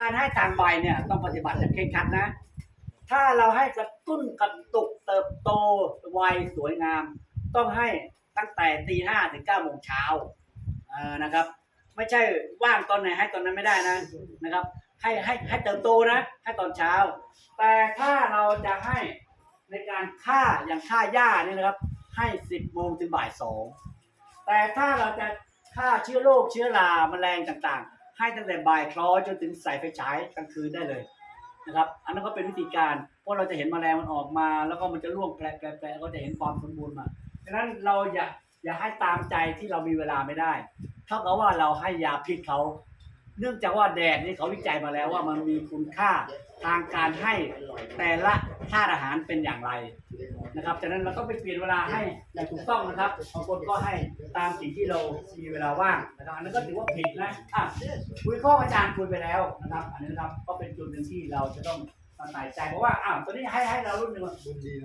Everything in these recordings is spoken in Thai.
การให้ทางใบเนี่ยต้องปฏิบัติอย่างเคร่งครัดนะ ถ้าเราให้กระตุ้นกระตุกเติบโตไวสวยงาม ต้องให้ตั้งแต่ตีห้าถึงเก้าโมงเช้านะครับ ไม่ใช่ว่างตอนไหนให้ตอนนั้นไม่ได้นะนะครับ ให้ให้ให้เติบโตนะให้ตอนเช้า แต่ถ้าเราจะให้ในการฆ่าอย่างฆ่าหญ้าเนี่ยนะครับ ให้สิบโมงถึงบ่ายสองแต่ถ้าเราจะฆ่าเชื้อโรคเชื้อราแมลงต่างๆ ให้ตั้งแต่บ่ายคล้อยจนถึงใส่ไฟฉายกลางคืนได้เลยนะครับ อันนั้นก็เป็นวิธีการ เพราะเราจะเห็นแมลงมันออกมา แล้วก็มันจะร่วงแปลกๆก็จะเห็นความสมบูรณ์มาดังนั้นเราอย่าอย่าให้ตามใจที่เรามีเวลาไม่ได้ เท่ากับว่าเราให้ยาพิษเขา เนื่องจากว่าแดดนี่เขาวิจัยมาแล้วว่ามันมีคุณค่าทางการให้แต่ละธาตุอาหารเป็นอย่างไรนะครับฉะนั้นเราต้องไปเปลี่ยนเวลาให้อย่างถูกต้องนะครับบางคนก็ให้ตามสิ่งที่เรามีเวลาว่างนะครับอันนั้นก็ถือว่าผิดนะอะคุยข้ออาจารย์คุยไปแล้วนะครับ อันนี้นะครับก็เป็นจุดหนึ่งที่เราจะต้องใส่ใจเพราะว่าอ้าวตอนนี้ให้ให้เรารุ่นหนึ่ง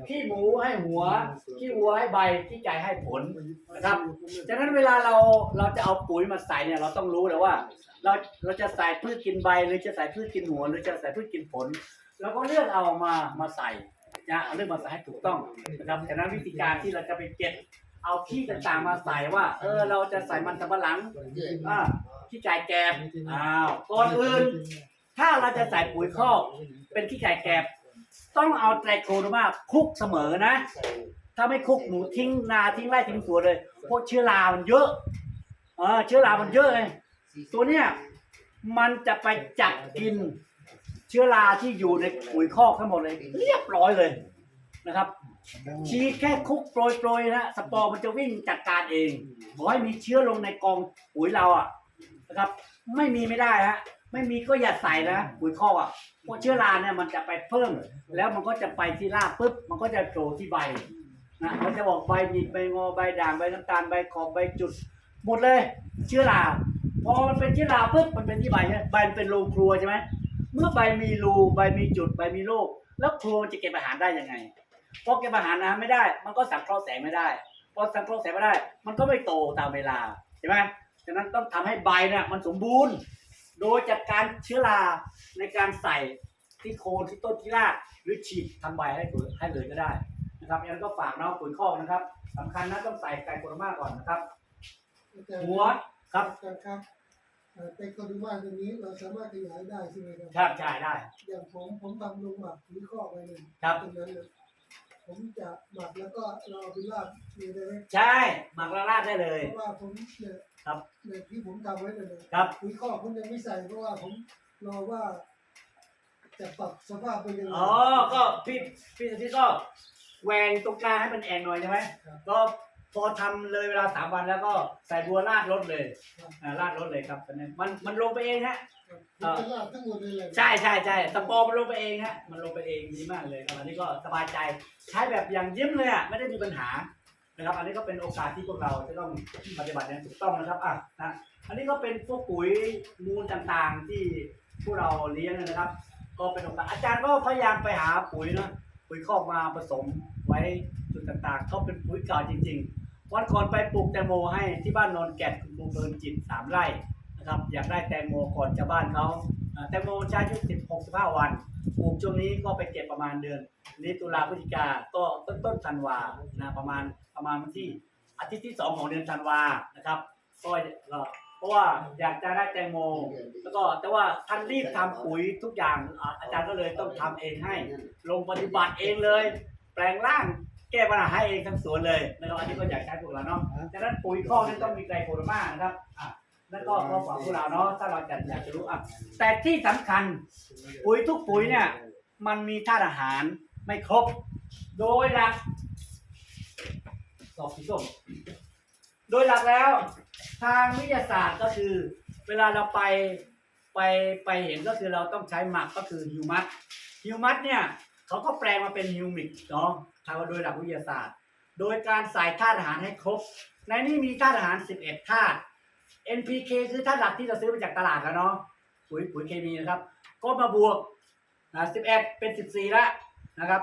ขี้หมูให้หัวขี้วัวให้ใบขี้ไก่ให้ผลนะครับจากนั้นเวลาเราเราจะเอาปุ๋ยมาใส่เนี่ยเราต้องรู้เลยว่า เราเราจะใส่พืชกินใบหรือจะใส่พืชกินหัวหรือจะใส่พืชกินผลเราก็เลือกเอามามาใส่นะเอาเลือกมาใส่ให้ถูกต้องนะครับจากนั้นวิธีการที่เราจะไปเก็บเอาขี้ต่างๆมาใส่ว่า เออเราจะใส่มันสำปะหลังอ่าขี้ไก่แกบอ้าวก่อนอื่น ถ้าเราจะใส่ปุ๋ยคอกเป็นขี้ไก่แกบต้องเอาไตรโคโดมาคุกเสมอนะ ถ้าไม่คุกหนูทิ้งนาทิ้งไร่ทิ้งสวนเลยเพราะเชื้อรามันเยอะเออเชื้อรามันเยอะไง ตัวเนี้ยมันจะไปจับกินเชื้อราที่อยู่ในปุ๋ยคอกทั้งหมดเลย เรียบร้อยเลยนะครับชีแค่คุกโปรยโปรยๆนะสปอร์มันจะวิ่งจัดการเองขอให้มีเชื้อลงในกองปุ๋ยเราอะนะครับ ไม่มีไม่ได้ฮะไม่มีก็อย่าใส่นะปุ๋ยคอกอะเพราะเชื้อราเนี่ยมันจะไปเพิ่ม แล้วมันก็จะไปที่รากปุ๊บมันก็จะโผล่ที่ใบนะมันจะบอกใบหยิกใบงอใบด่างใบน้ำตาลใบขอบใบจุด หมดเลย เชื้อรา พอมันเป็นเชื้อราปุ๊บมันเป็นที่ใบใช่ไหมใบมันเป็นโรงครัวใช่ไหมเมื่อใบมีรูใบมีจุดใบมีโรคแล้วครัวมันจะเก็บอาหารได้ยังไงพอเก็บอาหารน้ำไม่ได้ มันก็สังเคราะห์แสงไม่ได้พอสังเคราะห์แสงไม่ได้ มันก็ไม่โตตามเวลาใช่ไหมฉะนั้นต้องทำให้ใบเนี่ยมันสมบูรณ์ โดยจัดการเชื้อราในการใส่ที่โคนที่ต้นที่รากหรือฉีดทำใบให้เลยให้เลยก็ได้นะครับอย่างนั้นก็ฝากน้องปุ๋ยคอกนะครับสำคัญนะต้องใส่ไก่โครมาก่อนนะครับ หัว ครับครับครับเอ่อเป็นคนที่ว่าตรงนี้เราสามารถขยายได้ใช่ไหมครับครับใช่ได้ อย่างผมผมทำลงหมักปุ๋ยคอกไว้เลยครับตรงนั้นเลยผมจะหมักแล้วก็เราเอาไปราดมีได้ไหมใช่ หมักละลาดได้เลย เพราะว่าผมเนี่ยครับเนี่ยที่ผมทำไว้เลยครับปุ๋ยคอกผมยังไม่ใส่เพราะว่าผมรอว่า จะปรับสภาพเป็นยังไงอ๋อก็พี่พี่สุทธิก็แหวงตรงกลางให้มันแองหน่อยใช่ไหมครับก็ พอทำเลยเวลาสามวันแล้วก็ใส่บัวราดรถเลยครับอ่าราดรถเลยครับตอนนี้มันมันลงไปเองฮะผมจะราดทั้งหมดเลยเลยใช่ใช่ใช่สปอร์มันลงไปเองฮะมันลงไปเองดีมากเลยครับอันนี้ก็สบายใจใช้แบบอย่างยิ้มเลยอะไม่ได้มีปัญหานะครับ อันนี้ก็เป็นโอกาสที่พวกเราจะต้องปฏิบัติอย่างถูกต้องนะครับอะนะอันนี้ก็เป็นพวกปุ๋ยมูลต่างๆ ที่พวกเราเลี้ยงนะครับ ก็เป็นโอกาสอาจารย์ก็พยายามไปหาปุ๋ยเนอะปุ๋ยคอกมาผสมไว้จุดต่างๆเขาเป็นปุ๋ยเก่าจริง ๆ วันก่อนไปปลูกแตงโมให้ที่บ้านนนแก่นคุณลุงเดินจิตสามไร่นะครับ อยากได้แตงโมก่อนชาวบ้านเขาแตงโมใช้อายุสิบหกสิบห้าวันปลูกช่วงนี้ก็ไปเก็บประมาณเดือนนี้ตุลาพฤศจิกาก็ต้นต้นธันวานะประมาณประมาณวันที่อาทิตย์ที่สองของเดือนธันวานะครับก็เพราะว่าอยากจะได้แตงโม แล้วก็แต่ว่าท่านรีบทำปุ๋ยทุกอย่างอาอาจารย์ก็เลยต้องทำเองให้ ลงปฏิบัติเองเลย แปลงร่าง แก้ปัญหาให้เองทั้งสวนเลยนะครับอันนี้ก็อยากใช้พวกเราเนาะดังนั้นปุ๋ยข้อกนี่ต้องมีไกลโคโรมานะครับอะนั่นก็ข้อฝากพวกเราเนาะถ้าเราจะอยากจะรู้อะแต่ที่สำคัญปุ๋ยทุกปุ๋ยเนี่ย มันมีธาตุอาหารไม่ครบ โดยหลักสอบสีส้มโดยหลักแล้ว ทางวิทยาศาสตร์ก็คือ เวลาเราไปไปไปเห็นก็คือเราต้องใช้หมักก็คือฮิวมัสฮิวมัสเนี่ยเขาก็แปลงมาเป็นฮิวมิกเนาะ ทาโดยหลักวิทยาศาสตร์ โดยการใส่ธาตุอาหารให้ครบ ในนี้มีธาตุอาหาร 11ธาตุ NPK คือธาตุหลักที่เราซื้อมาจากตลาดแล้วเนาะปุ๋ยปุ๋ยเคมีนะครับ ก็มาบวกนะ11 เป็น 14แล้วนะครับ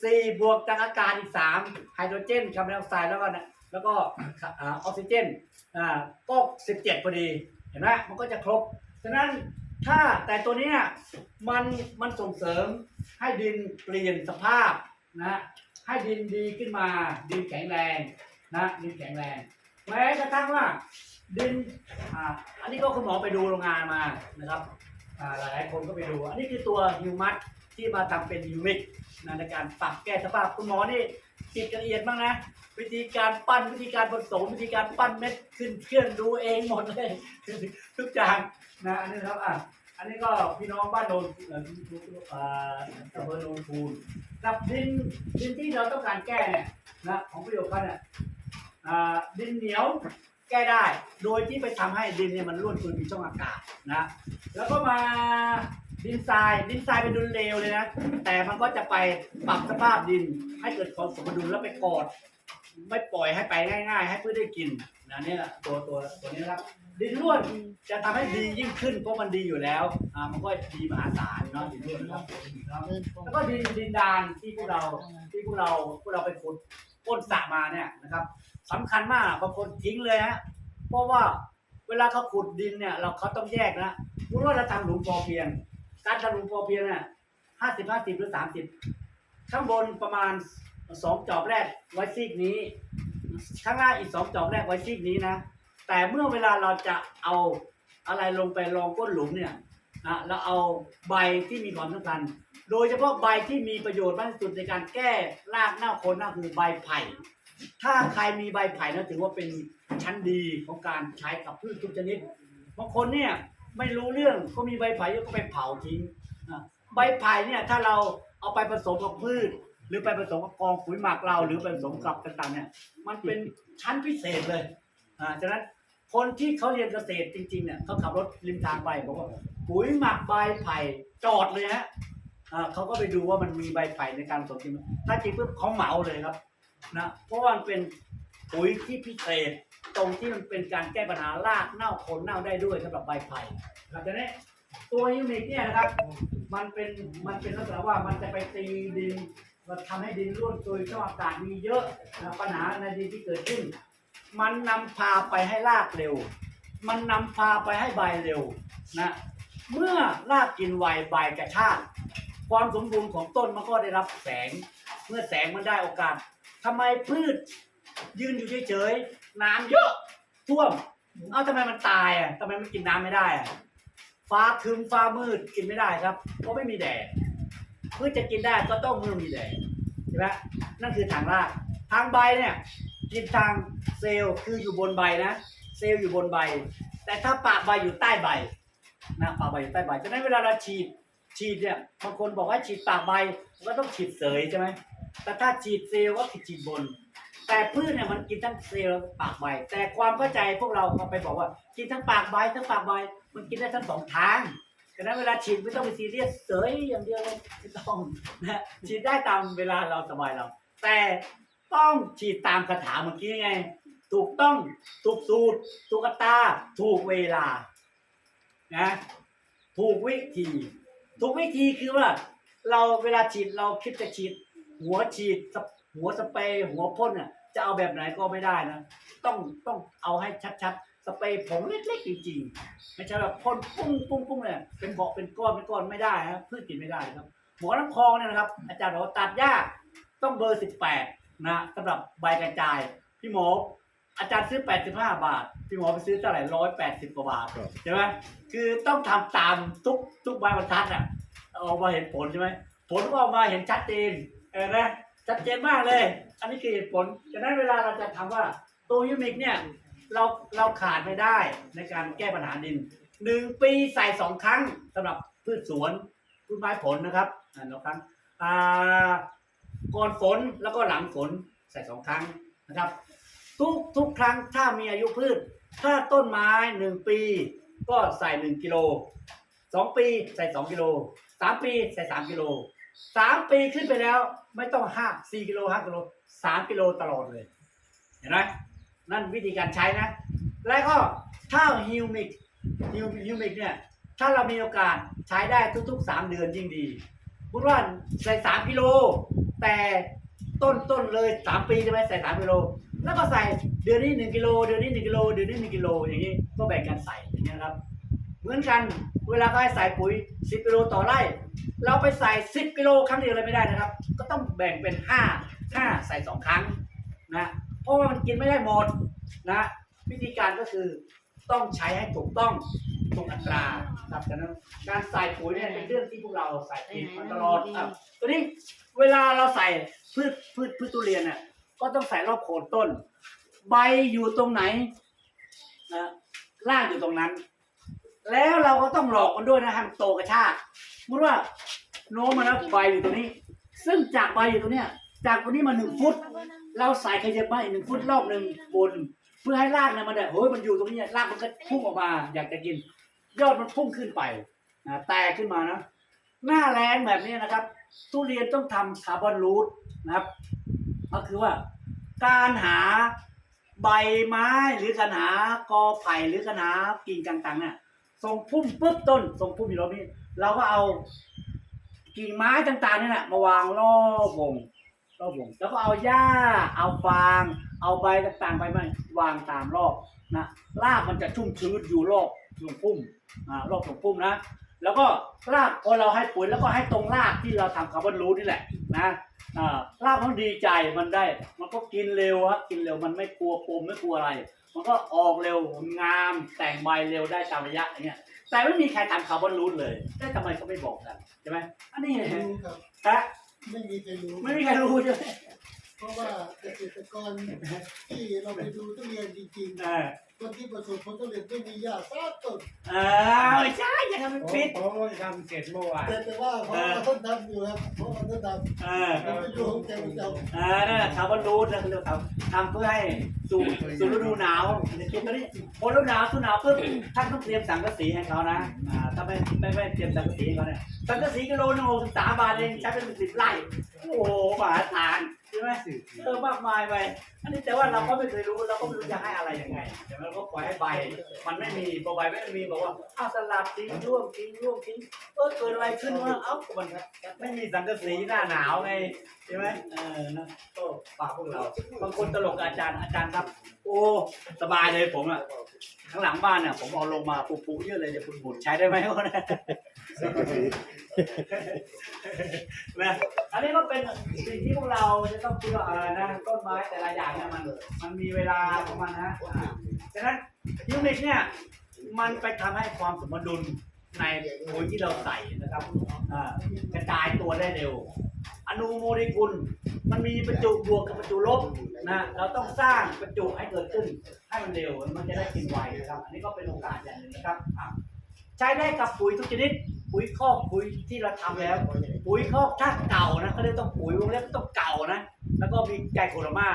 14 บวกจากอากาศอีก3ไฮโดรเจนคาร์บอนไดออกไซด์แล้วก็แล้วก็อออกซิเจนอ่าก็17พอดีเห็นไหมมันก็จะครบฉะนั้นถ้าแต่ตัวเนี้ยมันมันส่งเสริมให้ดินเปลี่ยนสภาพนะ ให้ดินดีขึ้นมา ดินแข็งแรงนะดินแข็งแรงแม้กระทั่งว่าดินอ่าอันนี้ก็คุณหมอไปดูโรงงานมานะครับอ่าหลายๆคนก็ไปดู อันนี้คือตัวฮิวมัสที่มาทำเป็นยูมิกนะในการปรับแก้สภาพคุณหมอนี่คิดละเอียดมากนะ วิธีการปั้นวิธีการผสมวิธีการปั้นเม็ดขึ้นเครื่องดูเองหมดเลยทุกอย่างนะอันนี้ครับอะ อันนี้ก็พี่น้องบ้านโนนอ่อ่าอำเภอโนนทูลกับดินดินที่เราต้องการแก้เนี่ยนะของประโยชน์เขาเนี่ยอ่าดินเหนียวแก้ได้ โดยที่ไปทำให้ดินเนี่ยมันร่วนซุยมีช่องอากาศนะแล้วก็มาดินทรายดินทรายเป็นดินเลวเลยนะ แต่มันก็จะไปปรับสภาพดิน ให้เกิดความสมดุลแล้วไปกอด ไม่ปล่อยให้ไปง่าย ๆ ให้พืชได้กินนะเนี่ยตัวตัวตัวนี้นะครับ ดินร่วนจะทำให้ดียิ่งขึ้นเพราะมันดีอยู่แล้วอ่ามันก็ดีมหาศาลเนาะดินร่วนนะครับแล้วก็ดินดินดานที่พวกเราที่พวกเราพวกเราไปขุดก้นสระมาเนี่ยนะครับสำคัญมากบางคนทิ้งเลยฮะเพราะว่าเวลาเขาขุดดินเนี่ย เราเขาต้องแยกนะพูดว่าเราทำหลุมพอเพียง การทำหลุมพอเพียงเนี่ยห้าสิบห้าสิบหรือสามสิบข้างบนประมาณสองจอบแรกไว้ซีกนี้ ข้างล่างอีกสองจอบแรกไว้ซีกนี้นะ แต่เมื่อเวลาเราจะเอาอะไรลงไปรองก้นหลุมเนี่ยนะเราเอาใบที่มีความสำคัญ โดยเฉพาะใบที่มีประโยชน์มากที่สุดในการแก้รากเน่าโคนเน่าคือใบไผ่ ถ้าใครมีใบไผ่นะถือว่าเป็นชั้นดีของการใช้กับพืชทุกชนิดบางคนเนี่ยไม่รู้เรื่องก็มีใบไผ่ก็ไปเผาทิ้งนะใบไผ่เนี่ยถ้าเราเอาไปผสมกับพืช หรือไปผสมกับกองปุ๋ยหมักเรา หรือไปผสมกับต่างๆเนี่ยมันเป็นชั้นพิเศษเลยอ่าฉะนั้น คนที่เขาเรียนเกษตรจริงๆเนี่ยเขาขับรถริมทางไปบอกว่าปุ๋ยหมักใบไผ่จอดเลยฮะเขาก็ไปดูว่ามันมีใบไผ่ในการผสมจริงถ้าจริงปุ๊บเขาเหมาเลยครับนะเพราะว่ามันเป็นปุ๋ยที่พิเศษตรงที่มันเป็นการแก้ปัญหารากเน่าโคนเน่าได้ด้วยสำหรับใบไผ่หลังจากนี้ตัวยูนิคเนี่ยนะครับ มันเป็นมันเป็นลักษณะว่ามันจะไปตีดินมันทำให้ดินร่วนซุยช่องอากาศมีเยอะปัญหาในดินที่เกิดขึ้น มันนำพาไปให้รากเร็ว มันนำพาไปให้ใบเร็วนะเมื่อรากกินไวใบกระชากความสมบูรณ์ของต้นมันก็ได้รับแสง เมื่อแสงมันได้โอกาสทำไมพืชยืนอยู่เฉยๆน้ำเยอะท่วมเอ้าทำไมมันตายอะทำไมมันกินน้ำไม่ได้อะฟ้าคึมฟ้ามืดกินไม่ได้ครับเพราะไม่มีแดดพื่อจะกินได้ก็ต้องเมื่อมีแดดใช่ไหมนั่นคือทางรากทางใบเนี่ย กินทางเซลล์คืออยู่บนใบนะ เซลล์อยู่บนใบ แต่ถ้าปากใบอยู่ใต้ใบนะปากใบอยู่ใต้ใบฉะนั้นเวลาเราฉีดฉีดเนี่ยบางคนบอกว่าฉีดปากใบก็ต้องฉีดเสยใช่ไหมแต่ถ้าฉีดเซลล์ก็ฉีดบน แต่พืชเนี่ยมันกินทั้งเซลล์และปากใบ แต่ความเข้าใจพวกเราก็ไปบอกว่ากินทั้งปากใบทั้งปากใบมันกินได้ทั้งสองทางฉะนั้นเวลาฉีดไม่ต้องไปซีเรียสเสยอย่างเดียวเลยไม่ต้องนะฉีดได้ตามเวลาเราสบายเรา แต่ ต้องฉีดตามคาถาเมื่อกี้ไง ถูกต้องถูกสูตรถูกตา ถูกเวลานะถูกวิธี ถูกวิธีคือว่า เราเวลาฉีดเราคิดจะฉีด หัวฉีดหัวสเปรย์หัวพ่นน่ะจะเอาแบบไหนก็ไม่ได้นะ ต้องต้องเอาให้ชัดๆ สเปรย์ผงเล็กๆจริงๆ ไม่ใช่แบบพ่นปุ้งปุ้งปุ้งเลยเป็นเบาเป็นก้อนเป็นก้อนไม่ได้ครับพืชกินไม่ได้ครับหัวน้ำคลองเนี่ยนะครับ อาจารย์บอกว่าตัดหญ้าต้องเบอร์สิบแปด นะสำหรับใบกระจาย พี่หมออาจารย์ซื้อแปดสิบห้าบาท พี่หมอไปซื้อเท่าไหร่ร้อยแปดสิบกว่าบาท ครับ ใช่ไหมคือต้องทำตามทุกทุกใบบรรทัดอะออกมาเห็นผลใช่ไหมผลก็ออกมาเห็นชัดเจนเออนะชัดเจนมากเลย อันนี้คือเหตุผลฉะนั้นเวลาเราจะทำว่าตัวยูมิกเนี่ยเราเราขาดไม่ได้ในการแก้ปัญหาดินหนึ่งปีใส่สองครั้งสำหรับพืชสวนพืชไม้ผลนะครับอ่าสองครั้งอ่า ก่อนฝนแล้วก็หลังฝนใส่สองครั้งนะครับ ทุกทุกครั้งถ้ามีอายุพืช ถ้าต้นไม้หนึ่งปี ก็ใส่หนึ่งกิโลสองปีใส่สองกิโลสามปีใส่สามกิโลสามปีขึ้นไปแล้วไม่ต้องห้าสี่กิโลห้ากิโลสามกิโลตลอดเลย เห็นไหมนั่นวิธีการใช้นะ แล้วก็ถ้าฮิวมิกฮิวฮิวมิกเนี่ยถ้าเรามีโอกาสใช้ได้ทุกๆสามเดือนยิ่งดีพูดว่าใส่สามกิโล แต่ต้นต้นเลยสามปีใช่ไหมใส่สามกิโล แล้วก็ใส่เดือนนี้หนึ่งกิโลเดือนนี้หนึ่งกิโลเดือนนี้หนึ่งกิโลอย่างนี้ก็แบ่งกันใส่อย่างนี้นะครับ เหมือนกันเวลาเขาให้ใส่ปุ๋ย10กิโลต่อไร่ เราไปใส่10กิโลครั้งเดียวเลยไม่ได้นะครับ ก็ต้องแบ่งเป็น5 5ใส่2ครั้งนะเพราะว่ามันกินไม่ได้หมดนะวิธีการก็คือต้องใช้ให้ถูกต้อง ถูกอัตราครับฉะนั้นการใส่ปุ๋ยเนี่ยเป็นเรื่องที่พวกเราใส่ผิดมาตลอดครับตัวนี้เวลาเราใส่พืชพืชพืชทุเรียนเนี่ยก็ต้องใส่รอบโคนต้น ใบอยู่ตรงไหนนะรากอยู่ตรงนั้น แล้วเราก็ต้องหลอกมันด้วยนะให้มันโตกระชากสมมติว่าโน้มมาแล้วใบอยู่ตรงนี้ ซึ่งจากใบอยู่ตรงเนี้ยจากตรงนี้มาหนึ่งฟุต เราใส่ขยับมาอีกหนึ่งฟุตรอบหนึ่งบน เพื่อให้รากเนี่ยมันเนี่ยเฮ้ยมันอยู่ตรงนี้รากมันก็พุ่งออกมา อยากจะกิน ยอดมันพุ่งขึ้นไปนะแตกขึ้นมานะ หน้าแรงแบบนี้นะครับ ทุเรียนต้องทำคาร์บอนรูทนะครับ ก็คือว่าการหาใบไม้หรือการหากอไผ่หรือการหากิ่งต่างๆเนี่ยทรงพุ่มปุ๊บต้นทรงพุ่มอยู่รอบนี้ เราก็เอากิ่งไม้ต่างๆนี่แหละมาวางรอบวงรอบวงแล้วก็เอาหญ้า เอาฟาง เอาใบต่างๆไปมาวางตามรอบนะรากมันจะชุ่มชื้นอยู่รอบ ทรงพุ่มอ่ารอบทรงพุ่มนะ แล้วก็รากพอเราให้ปุ๋ยแล้วก็ให้ตรงรากที่เราทำคาร์บอนรูทนี่แหละนะอ่ารากมันดีใจมันได้ มันก็กินเร็วฮะกินเร็วมันไม่กลัวปมไม่กลัวอะไร มันก็ออกเร็วงามแต่งใบเร็วได้ตามระยะอย่างเงี้ยแต่ไม่มีใครทำคาร์บอนรูทเลยแต่ทำไมเขาไม่บอกกันใช่ไหมอันนี้ไม่ฮะรู้ครับฮะไม่มีใครรู้ไม่มีใครรู้ใช่ไหม เพราะว่าเกษตรกรที่เราไปดูทุเรียนจริงเออๆคนที่ประสบผลสำเร็จไม่มียาสักต้นเออไม่ใช่อย่าทำเป็นผมปิดผมก็ทำเสร็จเมื่อวานแต่แต่ว่าเพราะว่าท่านทำอยู่ครับเพราะว่าท่านทำเออผมไม่รู้ของแกประจำอ่านั่นแหละคาร์บอนรูทนะคือทำทำเพื่อให้สู่สู่ฤดูหนาวในช่วงนี้พอฤดูหนาวฤดูหนาวปุ๊บท่านต้องเตรียมสังกะสีให้เขานะอ่าถ้าไม่ไม่ไม่เตรียมสังกะสีให้เขาเนี่ยสังกะสีกิโลหนึงหกสิบสามบาทเองใช้เป็นสิบไร่โอ้โหมหาศาลใช่ไหมเออมากมายไป อันนี้แต่ว่าเราก็ไม่เคยรู้เราก็ไม่รู้จะให้อะไรยังไง แต่เราก็ปล่อยให้ใบ มันไม่มีพอใบไม่มีบอกว่าอ้าวสลัดทิ้งร่วงทิ้งร่วงทิ้งเออเกิดอะไรขึ้นวะเอ้ามันไม่มีสังกะสีหน้าหนาวไงใช่ไหมเออนะก็ฝากพวกเราบางคนตลกกับอาจารย์อาจารย์ครับ โอ้สบายเลยผมอะข้างหลังบ้านเนี่ยผมเอาลงมาปูปูเยอะเลยเดี๋ยวคุณบุญใช้ได้ไหมวะเนะ นะอันนี้ก็เป็นสิ่งที่พวกเราจะต้องคิดว่าเออนะต้นไม้แต่ละอย่างเนี่ยมันมันมีเวลาของมันนะอ่าฉะนั้นยูนิคเนี่ยมันไปทำให้ความสมดุลในปุ๋ยที่เราใส่นะครับอ่ากระจายตัวได้เร็ว อนุโมเลกุลมันมีประจุบวกกับประจุลบนะเราต้องสร้างประจุให้เกิดขึ้นให้มันเร็วมันจะได้กินไวนะครับ อันนี้ก็เป็นโอกาสอย่างหนึ่งนะครับอะใช้ได้กับปุ๋ยทุกชนิด ปุ๋ยคอกปุ๋ยที่เราทำแล้ว ปุ๋ยคอกถ้าเก่านะเขาเรียกต้องปุ๋ยวงเล็บต้องเก่านะแล้วก็มีไก่โคโรมา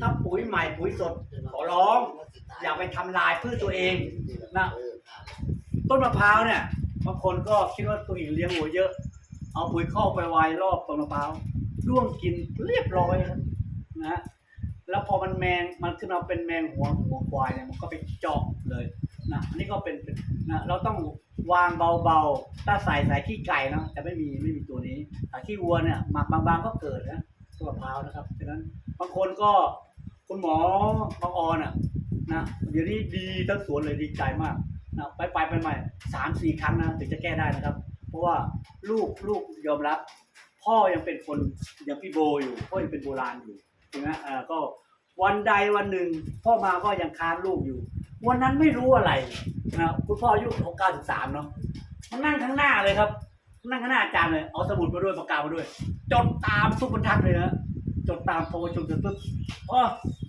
ถ้าปุ๋ยใหม่ปุ๋ยสดขอร้อง อย่าไปทำลายพืชตัวเองนะต้นมะพร้าวเนี่ยบางคนก็คิดว่าตัวเองเลี้ยงหัวเยอะ เอาปุ๋ยคอกไปไว้รอบต้นมะพร้าวร่วงกินเรียบร้อยนะแล้วพอมันแมงมันขึ้นมาเป็นแมงหัวหัวควายเนี่ยมันก็ไปจาะเลยนะอันนี้ก็เป็นนะเราต้อง วางเบาๆ ถ้าใส่ใส่ขี้ไก่เนาะแต่ไม่มีไม่มีตัวนี้แต่ขี้วัวเนี่ยหมักบางๆก็เกิดนะต้นมะพร้าวนะครับฉะนั้นบางคนก็คุณหมอบางออนอะนะเดี๋ยวนี้ดีทั้งสวนเลยดีใจมากนะไปไปไปใหม่สามสี่ครั้งนะถึงจะแก้ได้นะครับ เพราะว่าลูกลูกยอมรับ พ่อยังเป็นคนยังพี่โบอยู่พ่อยังเป็นโบราณอยู่ถูกไหมอ่าก็วันใดวันหนึ่งพ่อมาก็ยังค้านลูกอยู่ วันนั้นไม่รู้อะไรนะคุณพ่ออายุเก้าสิบสามเนาะมานั่งข้างหน้าเลยครับ นั่งข้างหน้าอาจารย์เลยเอาสมุดมาด้วยปากกามาด้วย จดตามทุกบรรทัดเลยนะจดตามพอประชุมเสร็จปุ๊บอ๋อ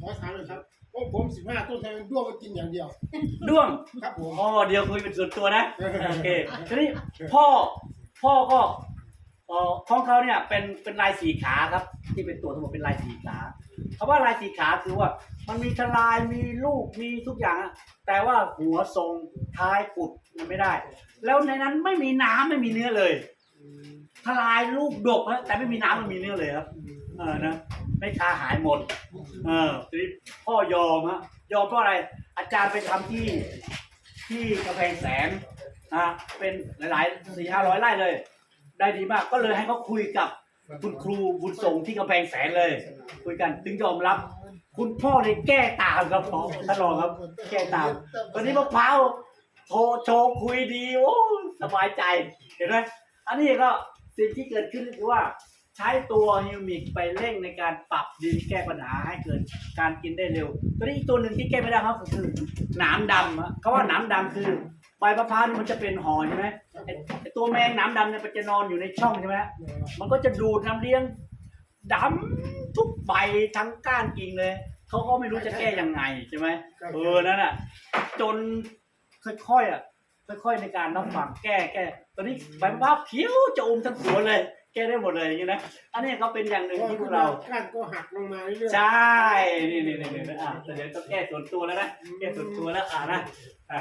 ขอถามเลยครับว่าผมสิบห้าต้นทำไมด้วงมากินอย่างเดียว ด้วงครับผมอ๋อเดี๋ยวคุยเป็นส่วนตัวนะโอเคทีนี้พ่อพ่อก็เอ่อของเขาเนี่ยเป็นเป็นลายสีขาครับ ที่เป็นตัวทั้งหมดเป็นลายสีขาคำว่าลายสีขาคือว่า มันมีทลายมีลูกมีทุกอย่างอะแต่ว่าหัวทรงท้ายปุดมันไม่ได้ แล้วในนั้นไม่มีน้ำไม่มีเนื้อเลยทลายลูกดกนะแต่ไม่มีน้ำไม่มีเนื้อเลยครับ เออนะไม่ค้าหายหมด เออทีนี้พ่อยอมฮะยอมเพราะอะไร อาจารย์ไปทำที่ที่กำแพงแสนนะเป็นหลายๆสี่ห้าร้อยไร่เลย ได้ดีมากก็เลยให้เขาคุยกับคุณครูบุญส่งที่กำแพงแสนเลย คุยกันถึงยอมรับ คุณพ่อเลยแก้ตามครับพ่อท่านรองครับ แก้ตามตอนนี้มะพร้าวโทรโชว์คุยดีโอ้สบายใจเห็นไหมอันนี้ก็สิ่งที่เกิดขึ้นคือว่า ใช้ตัวฮิวมิกไปเร่งในการปรับดินแก้ปัญหาให้เกิดการกินได้เร็ว ตัวนี้อีกตัวหนึ่งที่แก้ไม่ได้เขาก็คือหนามดำเขาว่าหนามดำคือใบมะพร้าวนี่มันจะเป็นห่อใช่ไหมตัวแมงหนามดำเนี่ยมันจะนอนอยู่ในช่องใช่ไหมมันก็จะดูดน้ำเลี้ยง ดำทุกใบทั้งก้านกิ่งเลยเขาก็ไม่รู้จะแก้ยังไงใช่ไหมเออนั่นอะ จนค่อยๆอะค่อยๆในการรับฟังแก้แก้ตอนนี้ใบมะพร้าวเขียวจะอมทั้งสวนเลย แก้ได้หมดเลยอย่างนี้นะ อันนี้ก็เป็นอย่างหนึ่งที่พวกเราก้านก็หักลงมาเรื่อยๆ ใช่ นี่นี่นี่นี่อะแต่เดี๋ยวต้องแก้ส่วนตัวแล้วนะ แก้ส่วนตัวแล้วอะนะอะ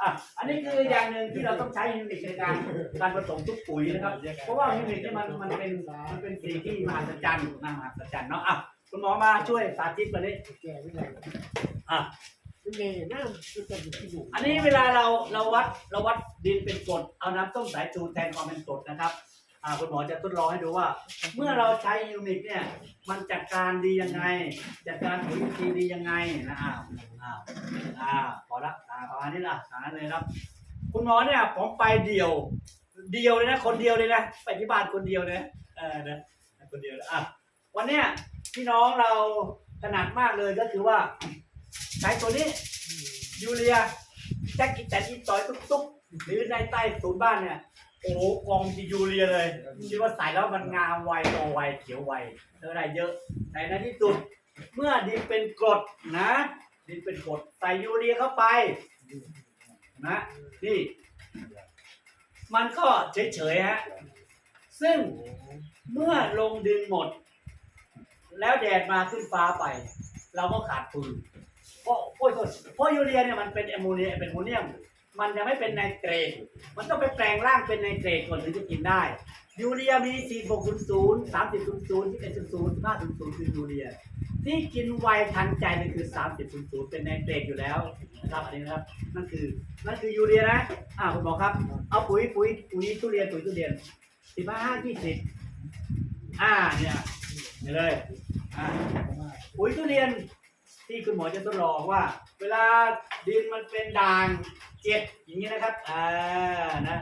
อะอันนี้คืออย่างหนึ่งที่เราต้องใช้ยูนิตในการการผสมทุกปุ๋ยนะครับ เพราะว่ายูนิตเนี่ยมันมันเป็นมันเป็นสิ่งที่มหัศจรรย์นะมหัศจรรย์เนาะอะคุณหมอมาช่วยสาธิตมาดิแก่ไม่ได้อะ ไม่ไงน้ำคือจะอยู่ที่อยู่อันนี้เวลาเราเราวัดเราวัดดินเป็นกรดเอาน้ำต้มสายชูแทนความเป็นกรดนะครับ อ่าคุณหมอจะทดลองให้ดูว่า เมื่อเราใช้ยูนิตเนี่ย มันจัดการดียังไง จัดการปุ๋ยอินทรีย์ดียังไงนะอ้าวอ้าวอ่าพอละอ่าประมาณนี้ละอ่านั้นเลยครับ คุณหมอเนี่ยผมไปเดียว เดียวเลยนะ คนเดียวเลยนะไปที่บ้านคนเดียวเลยนะเออนะคนเดียวเลยอะวันเนี้ยพี่น้องเราถนัดมากเลยก็คือว่า ใช้ตัวนี้ยูเรียแจ็คกินแต่อีต่อยตุ๊กๆหรือในใต้ศูนย์บ้านเนี่ย โอ้โหกองดียูเรียเลยคิดว่าใส่แล้วมันงามไวโตไวเขียวไวเท่าไรเยอะแต่ในที่สุด เมื่อดินเป็นกรดนะ ดินเป็นกรดใส่ยูเรียเข้าไป นะนี่ มันก็เฉยๆฮะซึ่งเมื่อลงดินหมด แล้วแดดมาขึ้นฟ้าไป เราก็ขาดทุนเพราะโอ้ยโทษเพราะยูเรียเนี่ยมันเป็นแอมโมเนียเป็นโมเนียม มันยังไม่เป็นไนเตรตมันต้องไปแปลงร่างเป็นไนเตรตก่อนถึงจะกินได้ ยูเรียมี 4 6 0 0 30 0 0 11 0 0 15 0 0คือยูเรีย ที่กินไวทันใจเลยคือ 30 0 0 เป็นไนเตรตอยู่แล้วนะครับอันนี้นะครับนั่นคือนั่นคือยูเรียนะอ่าคุณหมอครับ เอาปุ๋ยปุ๋ยปุ๋ยทุเรียนปุ๋ยทุเรียน 15 20อ่าเนี่ยนี่เลยอ่าปุ๋ยทุเรียนที่คุณหมอจะทดลองว่า เวลาดินมันเป็นด่าง เจ็ดอย่างนี้นะครับ อ่า นะ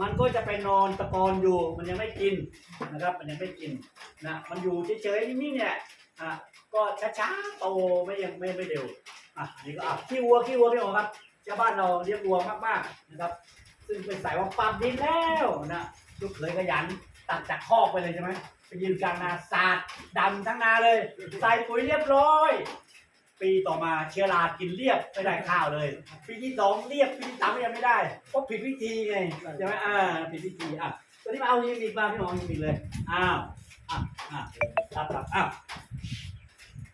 มันก็จะไปนอนตะกอนอยู่ มันยังไม่กินนะครับ มันยังไม่กินนะ มันอยู่เฉยๆนี่เนี่ย อะ ก็ช้าๆ โตไม่ยังไม่ไม่เร็ว อะอันนี่ก็อะขี้วัวขี้วัวพี่หมอครับชาวบ้านเราเลี้ยงวัวมากๆนะครับ ซึ่งเป็นสายว่าปรับดินแล้วนะลูกเขยขยันตัดจากคอกไปเลยใช่ไหมไปยืนกลางนาสาดดำทั้งนาเลย ใส่ปุ๋ยเรียบร้อย ปีต่อมาเชื้อรากินเรียบไม่ได้ข้าวเลย ปีที่สองเรียบปีที่สามยังไม่ได้เพราะผิดวิธีไงใช่ไหมอ่าผิดวิธีอะตัวนี้มาเอาฮิมิกมาพี่หมอฮิมิกเลยอ้าวอะอะรับรับอ้าว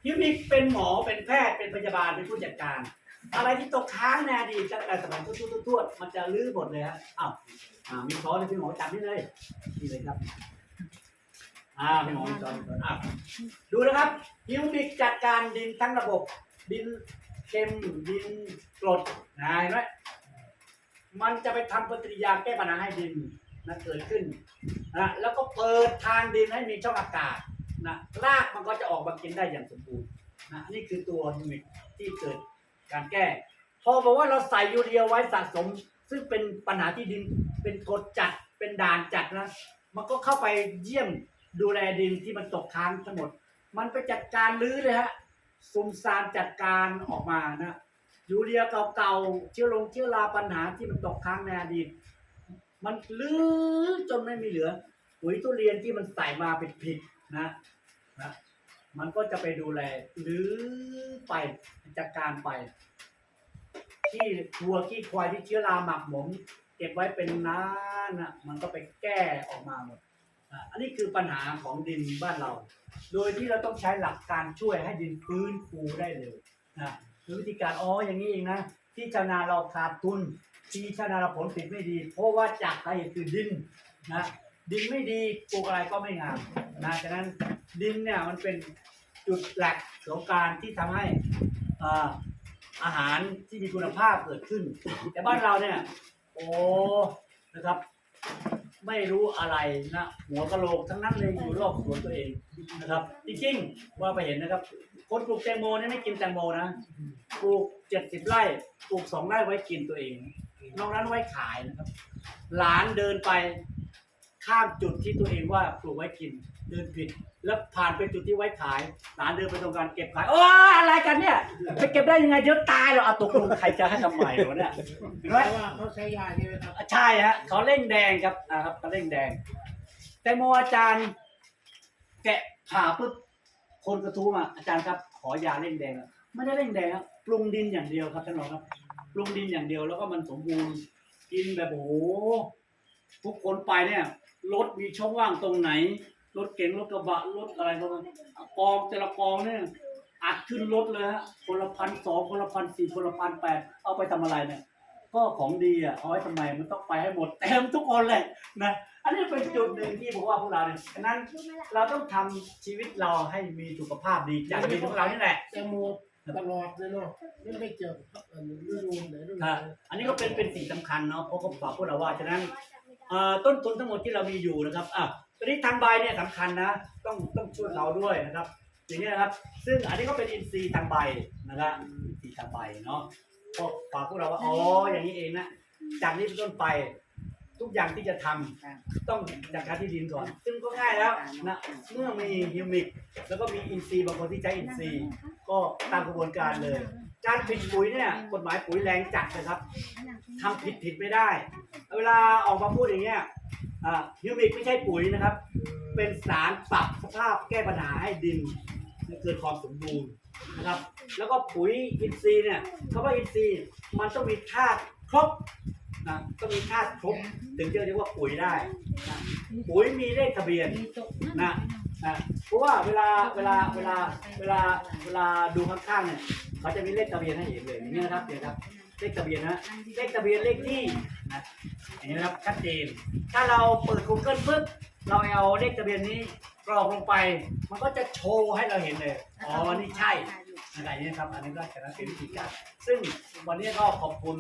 ฮิมิกเป็นหมอเป็นแพทย์เป็นพยาบาลเป็นผู้จัดการ อะไรที่ตกค้างในอดีตตั้งแต่สมัยทุ่วๆทั่วๆมันจะลื้อหมดเลยฮะอ้าวอ่ามีช้อนเลยพี่หมอจับนี่เลยนี่เลยครับ อ่าพี่หมอมีช้อนมีช้อนอะดูนะครับฮิมิกจัดการดินทั้งระบบ ดินเค็มดินกรดนะเห็นไหมมันจะไปทำปฏิกิริยาแก้ปัญหาให้ดินนะเกิดขึ้นนะแล้วก็เปิดทางดินให้มีช่องอากาศนะรากมันก็จะออกมากินได้อย่างสมบูรณ์นะนี่คือตัวฮิมิกที่เกิดการแก้ พอบอกว่าเราใส่ยูเรียไว้สะสม ซึ่งเป็นปัญหาที่ดินเป็นกรดจัดเป็นด่านจัดนะมันก็เข้าไปเยี่ยม ดูแลดินที่มันตกค้างทั้งหมด มันไปจัดการรื้อเลยฮะซุมซามจัดการออกมานะยูเรียเก่าๆเชื้อลงเชื้อราปัญหาที่มันตกค้างในอดีตมันลื้อจนไม่มีเหลือปุ๋ยทุเรียนที่มันใส่มาเป็นผิดนะนะ มันก็จะไปดูแลลื้อไปจัดการไปที่ทัวขี้ควายที่เชื้อราหมักหมมเก็บไว้เป็นนานะมันก็ไปแก้ออกมาหมด อันนี้คือปัญหาของดินบ้านเรา โดยที่เราต้องใช้หลักการช่วยให้ดินฟื้นฟูได้เร็วนะคือวิธีการอ๋ออย่างนี้เองนะ ที่ชาวนาเราขาดทุน ที่ชาวนาเราผลผลิตไม่ดี เพราะว่าจากสาเหตุคือดินนะดินไม่ดีปลูกอะไรก็ไม่งามนะฉะนั้นดินเนี่ยมันเป็นจุดหลักของการที่ทำให้อ่าอาหารที่มีคุณภาพเกิดขึ้น แต่บ้านเราเนี่ยโอ้นะครับ ไม่รู้อะไรนะหัวกะโหลกทั้งนั้นเลยอยู่รอบสวนตัวเองนะครับจริงๆว่าไปเห็นนะครับ คนปลูกแตงโมเนี่ยไม่กินแตงโมนะปลูกเจ็ดสิบไร่ปลูกสองไร่ไว้กินตัวเอง นอกนั้นไว้ขายนะครับ หลานเดินไปข้ามจุดที่ตัวเองว่าปลูกไว้กินเดินผิด แล้วผ่านไปจุดที่ไว้ขายหลานเดินไปตรงการเก็บขายโอ้อะไรกันเนี่ยไปเก็บได้ยังไงเดี๋ยวตายหรอกเอาตกลงใครจะให้ทำไมวะเนี่ยเห็นไหมเพราะว่าเขาใช้ยาใช่ไหมครับใช่ฮะเขาเร่งแดงครับอ่าครับเขาเร่งแดง แต่โมอาจารย์ แกะผ่าปุ๊บคนกระทู้มาอาจารย์ครับ ขอยาเร่งแดงอะไม่ได้เร่งแดงครับปรุงดินอย่างเดียวครับท่านรองครับปรุงดินอย่างเดียวแล้วก็มันสมบูรณ์กินแบบโอ้โหทุกคนไปเนี่ยรถมีช่องว่างตรงไหน รถเก๋งรถกระบะรถอะไรพวกนั้นกองแต่ละกองเนี่ยอัดขึ้นรถเลยฮะคนละพันสองคนละพันสี่คนละพันแปดเอาไปทำอะไรเนี่ย ก็ของดีอะเอาไว้ทำไมมันต้องไปให้หมดเต็มทุกคนเลยนะอันนี้เป็นจุดหนึ่งที่ผมว่าพวกเราเนี่ยฉะนั้นเราต้องทำชีวิตเราให้มีสุขภาพดีจากดีของเรานี่แหละแตงโมตลอดเลยเนาะไม่ไม่เกี่ยวกับอันฤดูไหนฤดูไหนครับอันนี้ก็เป็นเป็นสิ่งสำคัญเนาะเพราะเขาบอกพวกเราว่าฉะนั้นเอ่อต้นทุนทั้งหมดที่เรามีอยู่นะครับอะ ตอนนี้ทางใบเนี่ยสำคัญนะ ต้องต้องช่วยเราด้วยนะครับอย่างนี้นะครับ ซึ่งอันนี้ก็เป็นอินทรีย์ทางใบนะครับอินทรีย์ทางใบเนาะก็ฝากพวกเราว่าอ๋ออย่างนี้เองนะจากนี้เป็นต้นไปทุกอย่างที่จะทำต้องจากการที่ดินก่อน ซึ่งก็ง่ายแล้วนะเมื่อมีฮิวมิก แล้วก็มีอินทรีย์บางคนที่ใช้อินทรีย์ ก็ตามกระบวนการเลย การผิดปุ๋ยเนี่ยกฎหมายปุ๋ยแรงจัดนะครับทำผิดผิดไม่ได้ เวลาออกมาพูดอย่างเงี้ยฮิวมิกไม่ใช่ปุ๋ยนะครับ เป็นสารปรับสภาพแก้ปัญหาให้ดินเกิดความสมบูรณ์นะครับ แล้วก็ปุ๋ยอินทรีย์เนี่ยคำว่าอินทรีย์มันต้องมีธาตุครบนะต้องมีธาตุครบถึงจะเรียกว่าปุ๋ยได้นะปุ๋ยมีเลขทะเบียนนะ นะเพราะว่าเวลาเวลาเวลาเวลาเวลาดูข้างๆเนี่ยเขาจะมีเลขทะเบียนให้เห็นเลยอย่างนี้นะครับเดี๋ยวครับ เลขทะเบียนนะเลขทะเบียนเลขที่นะอย่างนี้นะครับชัดเจนถ้าเราเปิด Google ปึ๊บเราเอาเลขทะเบียนนี้ กรอกลงไปมันก็จะโชว์ให้เราเห็นเลย อ๋อ นี่ใช่อะไรอย่างนี้ครับ อันนี้ก็จะเป็นวิธีการ ซึ่งวันนี้ก็ขอบคุณ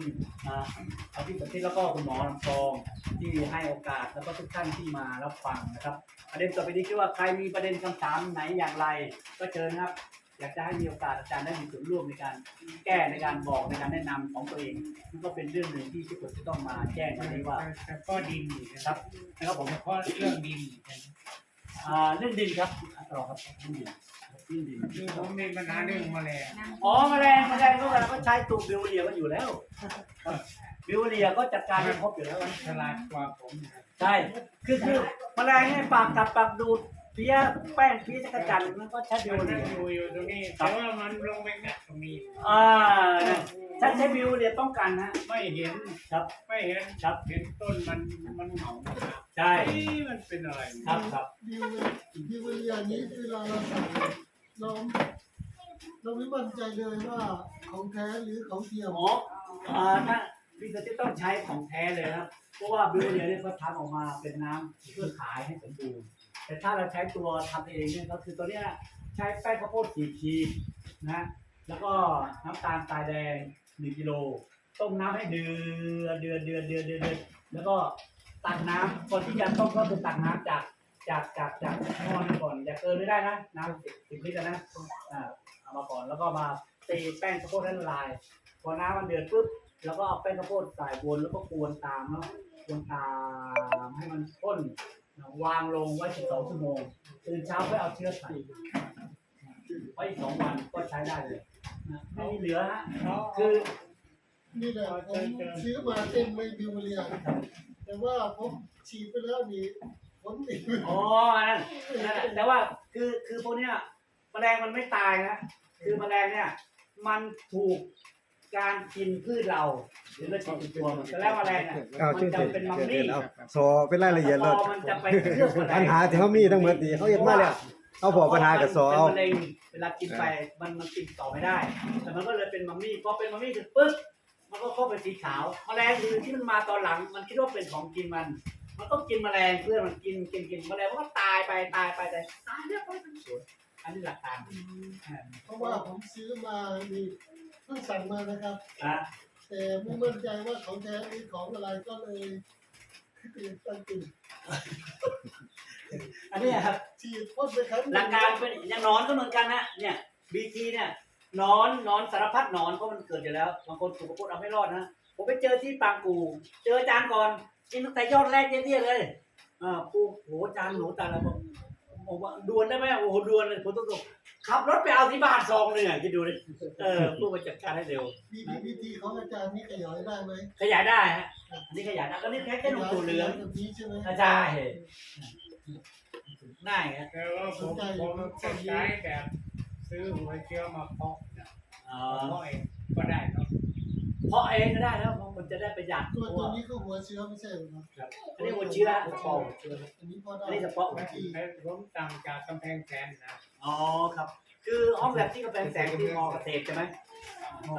อ่าเอาที่ประเทศแล้วก็คุณหมอลำซองที่ให้โอกาสแล้วก็ทุกท่านที่มารับฟังนะครับ ประเด็นต่อไปนี้คือว่าใครมีประเด็นคำถามไหนอย่างไร ก็เชิญนะครับ อยากจะให้มีโอกาสอาจารย์ได้มีส่วนร่วมในการแก้ในการบอกในการแนะนำของตัวเองนั่นก็เป็นเรื่องหนึ่งที่ทุกคนจะต้องมาแจ้งวันนี้ว่าแต่ก็ดินอีกนะนะคครัรับบนะครับผมเฉพาะเรื่องดิน อีกนะอ่าเรื่องดินครับต่อครับเรื่องดินเรื่องดิน คือผมมีปัญหาเรื่องแมลงอ๋อแมลงแมลงก็เราก็ใช้ตัวบิวเรียก็อยู่แล้วบิวเรียก็จัดการให้ครบอยู่แล้วฉลาดกว่าผมนะครับใช่ คือคือแมลงเนี่ยปากกัดปากดูด เพี้ยแป้งเพี้ยจักรจันทร์มันก็ใช้บิวมันเรีนั่งยดูอยู่ตรงนี้แต่ว่ามันลงไปกัดตรงนี้อ่าใช้ใช้บิวเรียป้องกันนะไม่เห็นครับไม่เห็นครับเห็นต้นมันมันเหงานะครับใช่เอ๊ะมันเป็นอะไรครับครับดิวดิวเรียนี้เวลาเราสั่งเราเราไม่มั่นใจเลยว่าของแท้หรือของเทียมหมออ่าถ้าพี่จะต้องใช้ของแท้เลยนะครับเพราะว่าบิวเรียเนี่ยเขาทำออกมาเป็นน้ำเพื่อขายให้สมบูรณ์ แต่ถ้าเราใช้ตัวทำเองเนี่ยก็คือตัวเนี้ยใช้แป้งข้าวโพดสี่ขีดนะแล้วก็น้ำตาลทรายแดงหนึ่งกิโลต้มน้ำให้เดือดเดือดเดือดเดือดเดือดเดือดแล้วก็ตักน้ำก่อนที่จะต้มก็คือตักน้ำจากจากจากจากหม้อนั้นก่อนอย่าเกินไม่ได้นะน้ำสิบสิบลิตรนะอ่าเอามาก่อนแล้วก็มาตีแป้งข้าวโพดให้ละลาย พอน้ำมันเดือดปุ๊บแล้วก็เอาแป้งข้าวโพดใส่บนแล้วก็กวนตามเนาะกวนตามให้มันข้น วางลงไว้ 12 ชั่วโมง ตื่นเช้าไปเอาเชื้อใส่ไว้อีกสองวันก็ใช้ได้เลยนะไม่มีเหลือฮะคือ นี่แหละผมซื้อมาเต็มไม่ดิวเรียแต่ว่าผมฉีดไปแล้วนี่ผลติดอ๋อนั่นนั่นแหละแต่ว่าคือคือพวกเนี้ยแมลงมันไม่ตายนะ คือแมลงเนี่ย มันถูก การกินพืชเราหรือเรากินตัวมันแต่แล้วแมลงเนี่ยเอามัชื่นอจะเสร็จเป็นมัมเสร็มี่จแล้วโซเป็นรายละเอียดเลยพอมันจะไปเคลือบแมลงปัญหาที่เขามีทั้งหมดนี่เขาเห็นมาแล้วเอาพอปัญหากับโซเป็นเอามะเร็งเวลากินไปมันมันกินต่อไม่ได้ แต่มันก็เลยเป็นมัมมี่พอเป็นมัมมี่เสร็จปุ๊บมันก็เข้าไปสีขาวแมลงคือที่มันมาตอนหลัง มันคิดว่าเป็นของกินมัน มันต้องกินแมลงเพื่อมันกินกินกินแมลงมันก็ตายไปตายไปตายตายเรียบร้อยทั้งสวนอันนี้หลักการอ่าเพราะว่าผมซื้อมานี่เพิ่งสั่งมานะครับอะแต่ไม่มั่นใจว่าของแท้หรือของอะไรก็เลยตื่นตั้งตื่นอันนี้ครับ ฉีดพ่นไปครั้งหลักการเป็นอย่างหนอนก็เหมือนกันนะเนี่ยบีทีเนี่ยหนอนหนอนสารพัดหนอนเพราะมันเกิดอยู่แล้วบางคนถูกกระพุ้เอาไม่รอดนะผมไปเจอที่ปางกู เจออาจารย์ก่อนกินตั้งแต่ยอดแรกเยี่ยๆเลยอ่าปูโหอาจารย์หนูตาละบอกผมว่าดวนได้ไหมโอ้โหดวนเลยผมต้อง ขับรถไปเอาที่บ้านซองหนึ่งอะคิดดูดิเออผู้มาจัดการให้เร็ววิธีวิธีของอาจารย์นี่ขยายได้ไหมขยายได้ฮะอันนี้ขยายได้ก็นี่แค่แค่ลงตัวเหลืองแบบนี้ใช่ไหมอาจารย์ได้ฮะแต่ว่าผมผมจะใช้แบบซื้อหัวเชื้อมาเพาะนะอ๋อเพาะเองก็ได้เนาะเพราะเองก็ได้แล้วมันจะได้ประหยัดตัวเพตัวราะว่านี้ก็หัวเชื้อไม่ใช่เหรอครับครับอันนี้หัวเชื้อเฉพาะหัวเชื้ออันนี้พอได้อันนี้เฉพาะวิธีให้ผมสั่งจากกำแพงแสนนะ อ๋อครับ คือห้องแบบที่ก็เป็นแสงที่มอเกษตรใช่ไหมม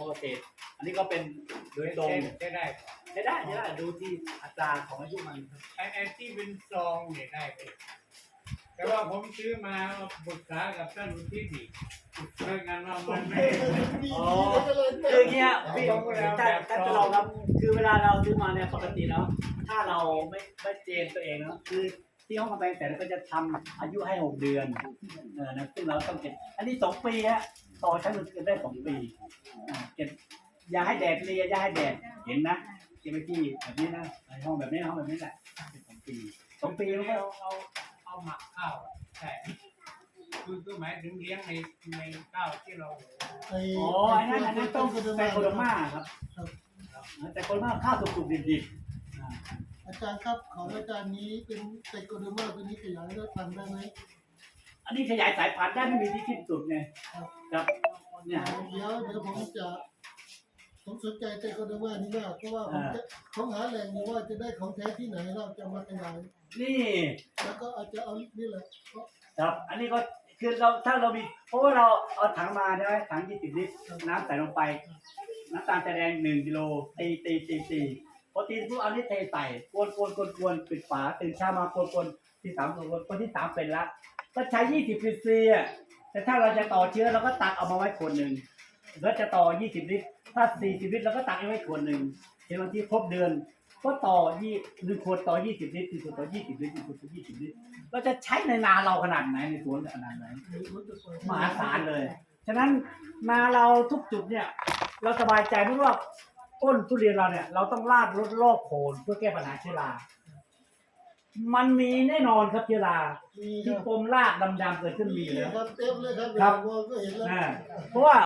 อเกษตร อันนี้ก็เป็นโดยตรงใช้ได้ใช้ได้ใช้ได้ดูที่อัตราของอายุมันครับไอ้ไอ้ที่เป็นซองเนี่ยได้ไปแต่ว่าผมซื้อมาปรึกษากับท่านที่ดีเรื่องงานว่ามันไม่มีอ๋อมีก็เลยคืออย่างเงี้ยพี่ถ้าถ้าจะลองครับคือเวลาเราซื้อมาเนี่ยปกติแล้วถ้าเราไม่ไม่เจนตัวเองเนาะคือ ที่ห้องกำแพงแสนก็จะทำอายุให้หกเดือนเออนะซึ่งเราต้องเก็บอันนี้สองปีฮะต่อชั้นหนึ่งเก็บได้สองปีอ่าเก็บอย่าให้แดดเลียอย่าให้แดดเห็นนะเก็บไว้ที่แบบนี้นะในห้องแบบนี้ห้องแบบนี้แหละเก็บสองปีสองปีเอามันก็เอาเอาหมักข้าวใช่คือคือหมายถึงเลี้ยงในในข้าวที่เราไอ้อ๋ออันนั้นอันนั้นต้องกระดูกแปลโคโดมาครับ ครับ แต่โคโดมาข้าวสุกๆดิบๆอ่า อาจารย์ครับของอาจารย์นี้เป็นไตโกโดมาตัวนี้ขยายได้ทันได้ไหมอันนี้ขยายสายพันธุ์ได้ไม่มีที่สิ้นสุดไงครับครับเนี่ยเดี๋ยวเดี๋ยวผมจะผมสนใจไตโกโดมานี่มากเพราะว่าผมจะผมหาแหล่งอยู่ว่าจะได้ของแท้ที่ไหนเราจะมาขยายนี่แล้วก็อาจจะเอานี่แหละเพราะครับ อันนี้ก็คือเราถ้าเรามีเพราะว่าเราเอาถังมาใช่ไหมถังยี่สิบลิตรน้ำใส่ลงไป น้ำตาลทรายแดงหนึ่งกิโลตีตีตีตี พอตีปุ๊บเอานี่เทใส่กวนกวนกวนกวนปิดฝาตื่นเช้ามากวนกวนที่สามกวนคนที่สามเป็นละก็ใช้ยี่สิบซีซีอะแต่ถ้าเราจะต่อเชื้อเราก็ตักเอามาไว้คนหนึ่งแล้วจะต่อยี่สิบลิตรถ้าสี่สิบลิตรเราก็ตักเอาไว้คนหนึ่งเห็นบางทีครบเดือน ก็ต่อยี่หนึ่งขวดต่อยี่สิบลิตรหนึ่งขวดต่อยี่สิบลิตรหนึ่งขวดต่อยี่สิบลิตรเราจะใช้ในนาเราขนาดไหนในสวนขนาดไหนมีรถจะปล่อยมหาศาลเลย ฉะนั้นนาเราทุกจุดเนี่ย เราสบายใจเพราะว่า ต้นทุเรียนเราเนี่ย เราต้องลาดรถรอบโคนเพื่อแก้ปัญหาเชื้อรา มันมีแน่นอนครับเชื้อรามีคที่รับปมรากดำๆเกิดขึ้นมีอยู่แล้ว ครับเต็มเลยครับครับมองก็เห็นแล้วอ่าเพราะว่า